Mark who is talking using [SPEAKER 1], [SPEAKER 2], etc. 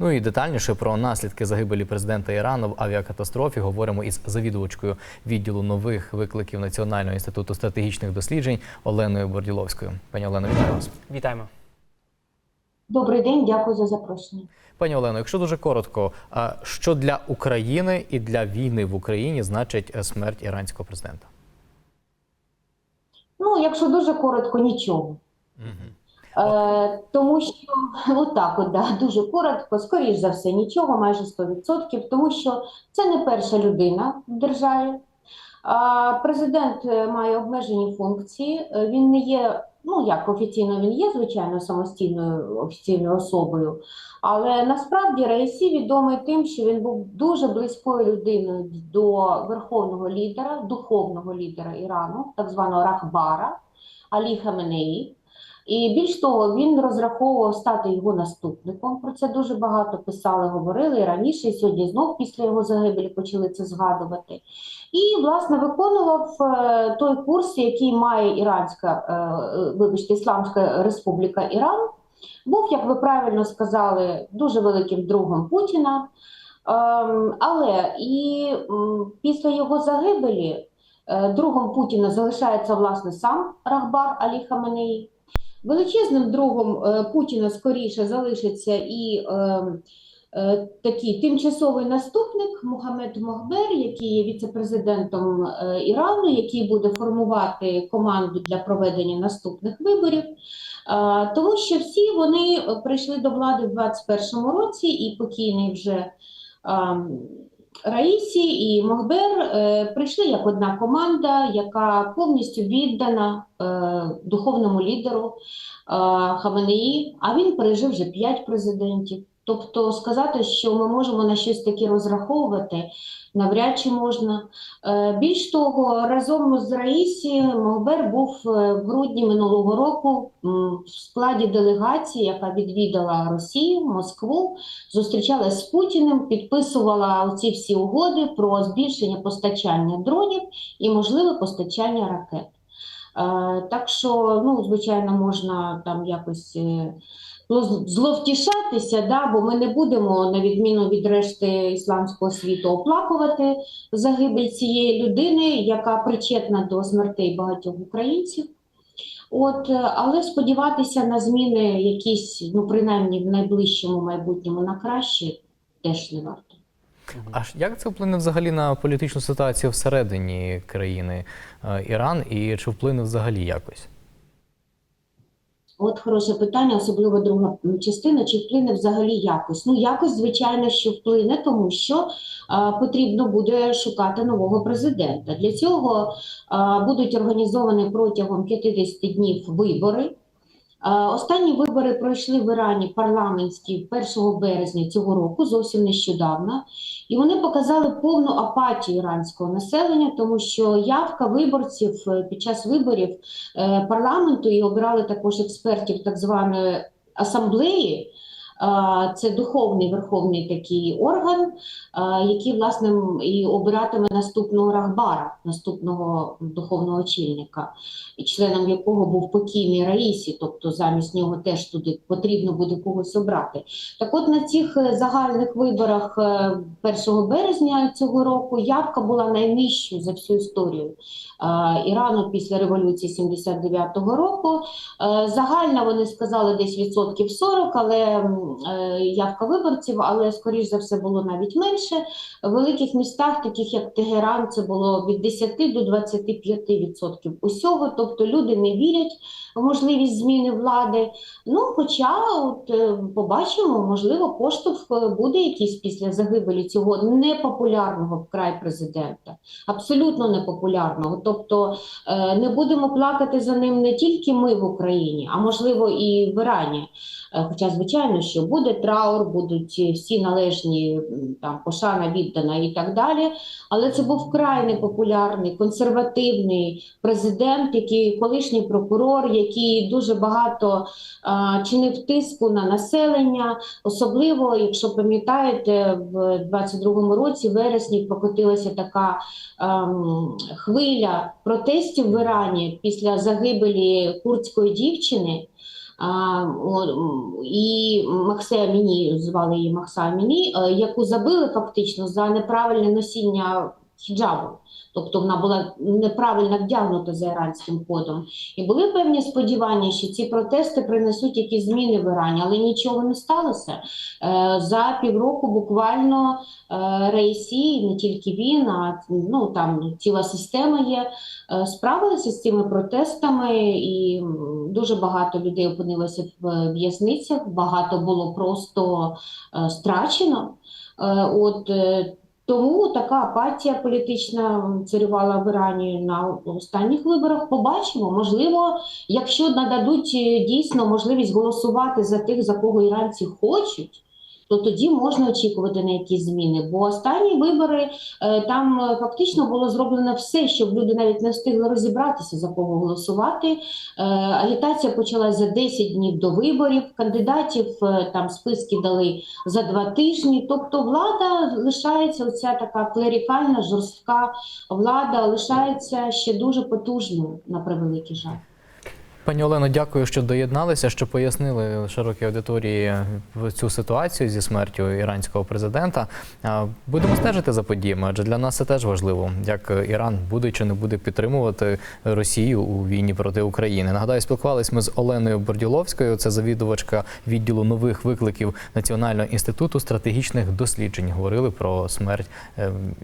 [SPEAKER 1] Ну і детальніше про наслідки загибелі президента Ірану в авіакатастрофі говоримо із завідувачкою відділу нових викликів Національного інституту стратегічних досліджень Оленою Борділовською. Пані Олено, вітаю вас.
[SPEAKER 2] Вітаємо.
[SPEAKER 3] Добрий день, дякую за запрошення.
[SPEAKER 1] Пані Олено, якщо дуже коротко, а що для України і для війни в Україні значить е, смерть іранського президента?
[SPEAKER 3] Ну, якщо дуже коротко, нічого. Е, тому що отак, от, да, дуже коротко, скоріш за все, нічого, майже 100%, тому що це не перша людина в державі. А, президент е, має обмежені функції. е, Він не є, ну як офіційно він є, звичайно, самостійною офіційною особою. Але насправді Раїсі відомий тим, що він був дуже близькою людиною до верховного лідера, духовного лідера Ірану, так званого Рахбара Алі Хаменеї. І більш того, він розраховував стати його наступником. Про це дуже багато писали, говорили і раніше, і сьогодні знов після його загибелі почали це згадувати. І, власне, виконував е, той курс, який має Іранська, е, вибачте, Ісламська Республіка Іран. Був, як ви правильно сказали, дуже великим другом Путіна. Ем, але і після його загибелі е, другом Путіна залишається власне сам Рахбар Алі Хаменеї. Величезним другом е, Путіна скоріше залишиться і е, е, такий тимчасовий наступник Мухаммед Мохбер, який є віце-президентом Ірану, який буде формувати команду для проведення наступних виборів. Тому що всі вони прийшли до влади в 21-му році, і покійний вже Раїсі і Мохбер е, прийшли як одна команда, яка повністю віддана е, духовному лідеру е, Хаменеї, а він пережив вже п'ять президентів. Тобто сказати, що ми можемо на щось таке розраховувати, навряд чи можна. Е, Більш того, разом з Раїсі Мохбер був е, в грудні минулого року в складі делегації, яка відвідала Росію, Москву, зустрічалася з Путіним, підписувала ці всі угоди про збільшення постачання дронів і можливе постачання ракет. Е, Так що, ну, звичайно, можна там якось е, зловтішатися, да, бо ми не будемо, на відміну від решти ісламського світу, оплакувати загибель цієї людини, яка причетна до смертей багатьох українців. От, е, але сподіватися на зміни якісь, ну принаймні в найближчому майбутньому на краще, теж не варто.
[SPEAKER 1] А як це вплине взагалі на політичну ситуацію всередині країни е, Іран і чи вплине взагалі якось?
[SPEAKER 3] От хороше питання, особливо друга частина, чи вплине взагалі якось? Ну, якось, звичайно, що вплине, тому що а, потрібно буде шукати нового президента. Для цього а, будуть організовані протягом 50 днів вибори. А, Останні вибори пройшли в Ірані парламентські 1 березня цього року, зовсім нещодавно, і вони показали повну апатію іранського населення, тому що явка виборців е, під час виборів е, парламенту і обирали також експертів так званої асамблеї. Це духовний верховний такий орган, який власне і обиратиме наступного рахбара, наступного духовного очільника, членом якого був покійний Раїсі, тобто замість нього теж туди потрібно буде когось обрати. Так от на цих е, загальних виборах е, 1 березня цього року явка була найнижчою за всю історію е, Ірану після революції 79-го року. Е, Загально вони сказали десь відсотків 40, але е, явка виборців, але скоріш за все було навіть менше. В великих містах, таких як Тегеран, це було від 10 до 25 відсотків усього. Тобто люди не вірять в можливість зміни влади. Ну, хоча от е, побачимо, можливо, поштовх е, буде якийсь після загибелі цього непопулярного вкрай президента, абсолютно непопулярного. Тобто е, не будемо плакати за ним не тільки ми в Україні, а можливо і в Ірані. Е, Хоча, звичайно, що буде траур, будуть е, всі належні там пошана віддана і так далі. Але це був вкрай непопулярний, консервативний президент, який колишній прокурор, який дуже багато а, чинив тиску на населення. Особливо, якщо пам'ятаєте, в 22-му році в вересні прокотилася така ем, хвиля протестів в Ірані після загибелі курдської дівчини. І Максе Аміні, звали її Макса Аміні, е, яку забили фактично за неправильне носіння хіджабу. Тобто вона була неправильно вдягнута за іранським кодом. І були певні сподівання, що ці протести принесуть якісь зміни в Ірані, але нічого не сталося. Е, За півроку буквально е, Рейсі, не тільки він, а ну там ціла система є, е, справилися з цими протестами, і дуже багато людей опинилося в в'язницях, багато було просто страчено. От тому така апатія політична царювала в Ірані на останніх виборах. Побачимо. Можливо, якщо нададуть е, дійсно можливість голосувати за тих, за кого іранці хочуть. То тоді можна очікувати на якісь зміни. Бо останні вибори е, там е, фактично було зроблено все, щоб люди навіть не встигли розібратися за кого голосувати. Е, Агітація почалась за 10 днів до виборів. Кандидатів там списки дали за два тижні. Тобто влада лишається оця така клерікальна, жорстка влада лишається ще дуже потужною на превеликий жаль.
[SPEAKER 1] Пані Олено, дякую, що доєдналися, що пояснили широкій аудиторії цю ситуацію зі смертю іранського президента. Будемо стежити за подіями, адже для нас це теж важливо, як Іран буде чи не буде підтримувати Росію у війні проти України. Нагадаю, спілкувалися ми з Оленою Борділовською, це завідувачка відділу нових викликів Національного інституту стратегічних досліджень. Говорили про смерть ем,